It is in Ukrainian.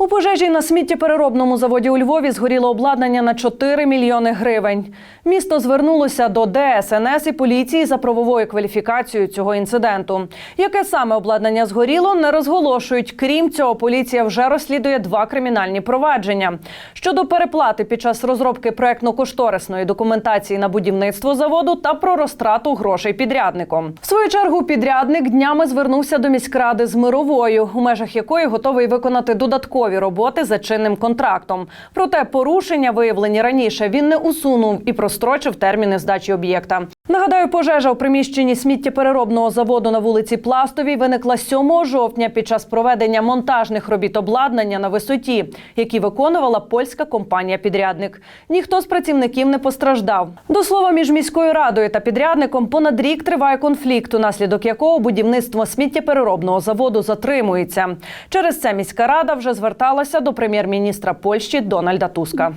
У пожежі на сміттєпереробному заводі у Львові згоріло обладнання на 4 мільйони гривень. Місто звернулося до ДСНС і поліції за правовою кваліфікацією цього інциденту. Яке саме обладнання згоріло, не розголошують. Крім цього, поліція вже розслідує два кримінальні провадження. Щодо переплати під час розробки проектно-кошторисної документації на будівництво заводу та про розтрату грошей підрядником. В свою чергу підрядник днями звернувся до міськради з мировою, у межах якої готовий виконати додаткові роботи за чинним контрактом. Проте порушення, виявлені раніше, він не усунув і прострочив терміни здачі об'єкта. Нагадаю, пожежа у приміщенні сміттєпереробного заводу на вулиці Пластовій виникла 7 жовтня під час проведення монтажних робіт обладнання на висоті, які виконувала польська компанія-підрядник. Ніхто з працівників не постраждав. До слова, між міською радою та підрядником понад рік триває конфлікт, унаслідок якого будівництво сміттєпереробного заводу затримується. Через це міська рада вже зверталася до прем'єр-міністра Польщі Дональда Туска.